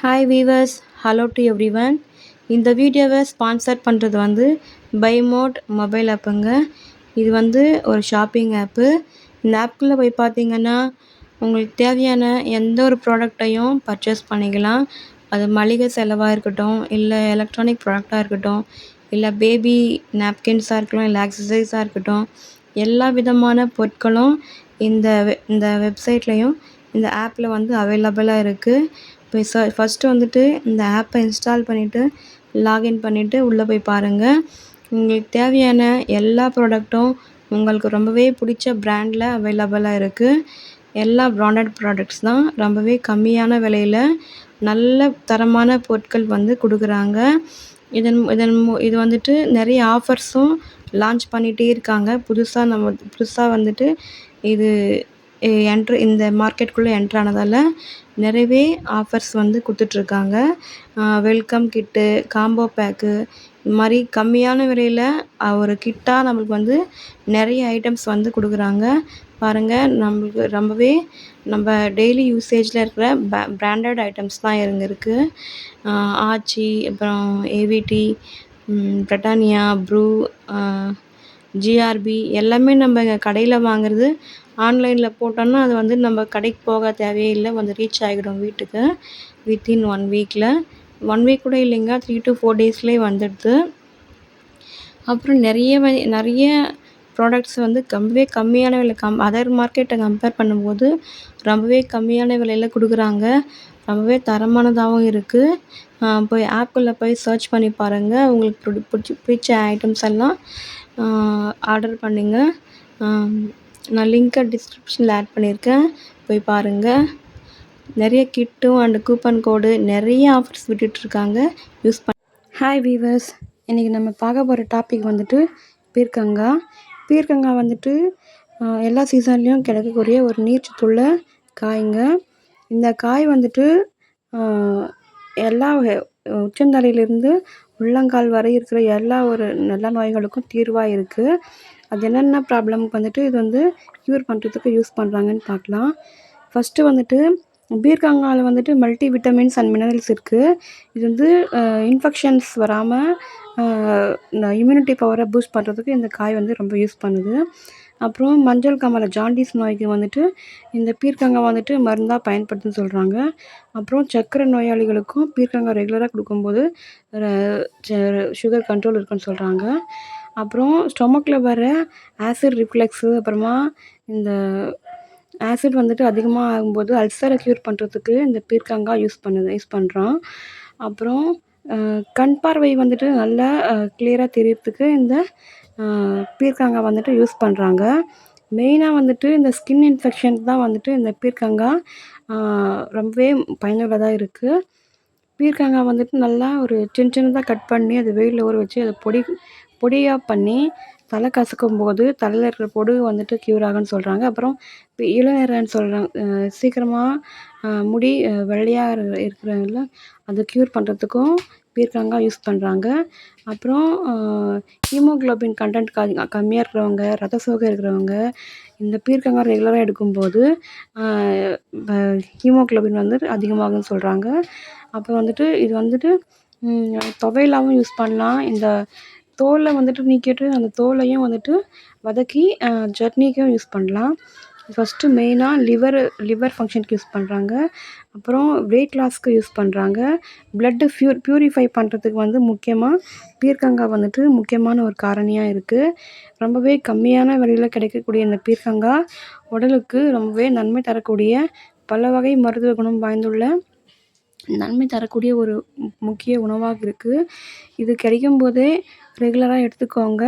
Hi viewers hello to every one இந்த வீடியோவை sponsor பண்ணுறது வந்து பைமோட் மொபைல் ஆப்புங்க இது வந்து ஒரு ஷாப்பிங் ஆப்பு இந்த ஆப்குள்ளே போய் பார்த்தீங்கன்னா உங்களுக்கு தேவையான எந்த ஒரு ப்ராடக்டையும் பர்ச்சேஸ் பண்ணிக்கலாம். அது மளிகை செலவாக இருக்கட்டும் இல்லை எலக்ட்ரானிக் ப்ராடக்டாக இருக்கட்டும் இல்லை பேபி நாப்கின்ஸாக இருக்கட்டும் இல்லை ஆக்சசரிஸாக இருக்கட்டும் எல்லா விதமான பொருட்களும் இந்த வெ இந்த வெப்சைட்லேயும் இந்த ஆப்பில் வந்து அவைலபிளாக இருக்குது இப்போ ச ஃபஸ்ட்டு வந்துட்டு இந்த ஆப்பை இன்ஸ்டால் பண்ணிவிட்டு லாகின் பண்ணிவிட்டு உள்ளே போய் பாருங்கள் உங்களுக்கு தேவையான எல்லா ப்ராடக்ட்டும் உங்களுக்கு ரொம்பவே பிடிச்ச ப்ராண்டில் அவைலபிளாக இருக்குது எல்லா ப்ராண்டட் ப்ராடக்ட்ஸ் தான் ரொம்பவே கம்மியான விலையில் நல்ல தரமான பொருட்கள் வந்து கொடுக்குறாங்க. இதன் இதன் மு இது வந்துட்டு நிறைய ஆஃபர்ஸும் லான்ச் பண்ணிகிட்டே இருக்காங்க. புதுசாக நம்ம புதுசாக வந்துட்டு இது என்ட்ரு இந்த மார்க்கெட்டுக்குள்ளே என்ட்ரு ஆனதால் நிறையவே ஆஃபர்ஸ் வந்து கொடுத்துட்ருக்காங்க. வெல்கம் கிட்டு காம்போ பேக்கு இது மாதிரி கம்மியான விலையில் ஒரு கிட்டாக நம்மளுக்கு வந்து நிறைய ஐட்டம்ஸ் வந்து கொடுக்குறாங்க. பாருங்கள் நம்மளுக்கு ரொம்பவே நம்ம டெய்லி யூசேஜில் இருக்கிற ப பிராண்டட் ஐட்டம்ஸ் தான் இங்கே இருக்குது ஆச்சி அப்புறம் ஏவிடி பிரிட்டானியா ப்ரூ ஜிஆர்பி எல்லாமே நம்ம கடையில் வாங்குறது ஆன்லைனில் போட்டோம்னா அது வந்து நம்ம கடைக்கு போக தேவையே இல்லை வந்து ரீச் ஆகிடும் வீட்டுக்கு. வித்தின் ஒன் வீக்கில் ஒன் வீக் கூட இல்லைங்க. த்ரீ டு ஃபோர் டேஸ்லேயே வந்துடுது. அப்புறம் நிறைய வ நிறைய ப்ராடக்ட்ஸ் வந்து ரொம்பவே கம்மியான விலை கம் அதர் மார்க்கெட்டை கம்பேர் பண்ணும்போது ரொம்பவே கம்மியான விலையில் கொடுக்குறாங்க. ரொம்பவே தரமானதாகவும் இருக்குது போய் ஆப்புக்குள்ளே போய் சர்ச் பண்ணி பாருங்கள் உங்களுக்கு பிடி பிடிச்சி பிடிச்ச ஐட்டம்ஸ் எல்லாம் ஆர்டர் பண்ணுங்கள் நான் லிங்க்கை டிஸ்கிரிப்ஷனில் ஆட் பண்ணியிருக்கேன். போய் பாருங்கள் நிறைய கிட்டும் அண்டு கூப்பன் கோடு நிறைய ஆஃபர்ஸ் விட்டுட்ருக்காங்க யூஸ் பண்ண ஹாய் வீவர்ஸ் இன்றைக்கி நம்ம பார்க்க போகிற டாபிக் வந்துட்டு பீர்க்கங்கா. பீர்க்கங்கா வந்துட்டு எல்லா சீசன்லேயும் கிடைக்கக்கூடிய ஒரு நீர்ச்சத்துள்ள காய்ங்க. இந்த காய் வந்துட்டு எல்லா உச்சந்தலையிலேருந்து உள்ளங்கால் வரை இருக்கிற எல்லா ஒரு நல்ல நோய்களுக்கும் தீர்வாக இருக்குது அது என்னென்ன ப்ராப்ளமுக்கு வந்துட்டு இது வந்து க்யூர் பண்ணுறதுக்கு யூஸ் பண்ணுறாங்கன்னு பார்க்கலாம். ஃபஸ்ட்டு வந்துட்டு பீர்க்கங்காவில் வந்துட்டு மல்டி விட்டமின்ஸ் அண்ட் மினரல்ஸ் இருக்குது இது வந்து இன்ஃபெக்ஷன்ஸ் வராமல் இந்த இம்யூனிட்டி பவரை பூஸ்ட் பண்ணுறதுக்கு இந்த காய் வந்து ரொம்ப யூஸ் பண்ணுது. அப்புறம் மஞ்சள் காமாலை ஜாண்டிஸ் நோய்க்கு வந்துட்டு இந்த பீர்க்கங்காய் வந்துட்டு மருந்தாக பயன்படுத்துன்னு சொல்கிறாங்க அப்புறம் சர்க்கரை நோயாளிகளுக்கும் பீர்க்கங்காய் ரெகுலராக கொடுக்கும்போது சுகர் கண்ட்ரோல் இருக்குன்னு சொல்கிறாங்க அப்புறம் ஸ்டொமக்கில் வர ஆசிட் ரிஃப்ளெக்ஸு அப்புறமா இந்த ஆசிட் வந்துட்டு அதிகமாக ஆகும்போது அல்சரை க்யூர் பண்ணுறதுக்கு இந்த பீர்க்கங்காய் யூஸ் பண்ணுது யூஸ் பண்ணுறோம் அப்புறம் கண் பார்வை வந்துட்டு நல்லா கிளியராக தெரியறதுக்கு இந்த பீர்க்கங்காய் வந்துட்டு யூஸ் பண்ணுறாங்க மெயினாக வந்துட்டு இந்த ஸ்கின் இன்ஃபெக்ஷன் தான் வந்துட்டு இந்த பீர்க்கங்காய் ரொம்பவே பயனுள்ளதாக இருக்குது பீர்க்கங்காய் வந்துட்டு நல்லா ஒரு சின்ன சின்னதாக கட் பண்ணி அதை வெயிலில் ஊற வச்சு அதை பொடி பொடியாக பண்ணி தலை கசக்கும் போது தலையில் இருக்கிற பொடு வந்துட்டு க்யூர் ஆகுன்னு சொல்கிறாங்க அப்புறம் இப்போ இளநீரன்னு சொல்கிறாங்க சீக்கிரமாக முடி வெள்ளையாக இருக்கிறவங்கள அதை க்யூர் பண்ணுறதுக்கும் பீர்க்கங்காய் யூஸ் பண்ணுறாங்க அப்புறம் ஹீமோக்ளோபின் கண்டென்ட் க கம்மியாக இருக்கிறவங்க ரத்த சோகை இருக்கிறவங்க இந்த பீர்க்கங்காய் ரெகுலராக எடுக்கும்போது ஹீமோக்ளோபின் வந்து அதிகமாகும்னு சொல்கிறாங்க அப்புறம் வந்துட்டு இது வந்துட்டு துவையலாவும் யூஸ் பண்ணலாம். இந்த தோலை வந்துட்டு நீக்கிட்டு அந்த தோலையும் வந்துட்டு வதக்கி சட்னிக்கும் யூஸ் பண்ணலாம். ஃபஸ்ட்டு மெயினாக லிவர் லிவர் ஃபங்க்ஷனுக்கு யூஸ் பண்ணுறாங்க அப்புறம் வெயிட் லாஸ்க்கு யூஸ் பண்ணுறாங்க ப்ளட்டு ப்யூர் ப்யூரிஃபை பண்ணுறதுக்கு வந்து முக்கியமாக பீர்க்கங்காய் வந்துட்டு முக்கியமான ஒரு காரணியாக இருக்குது ரொம்பவே கம்மியான விலையில் கிடைக்கக்கூடிய இந்த பீர்க்கங்காய் உடலுக்கு ரொம்பவே நன்மை தரக்கூடிய பல வகை மருத்துவ குணம் வாய்ந்துள்ள நன்மை தரக்கூடிய ஒரு முக்கிய உணவாக இருக்குது இது கிடைக்கும் போதே ரெகுலராக எடுத்துக்கோங்க.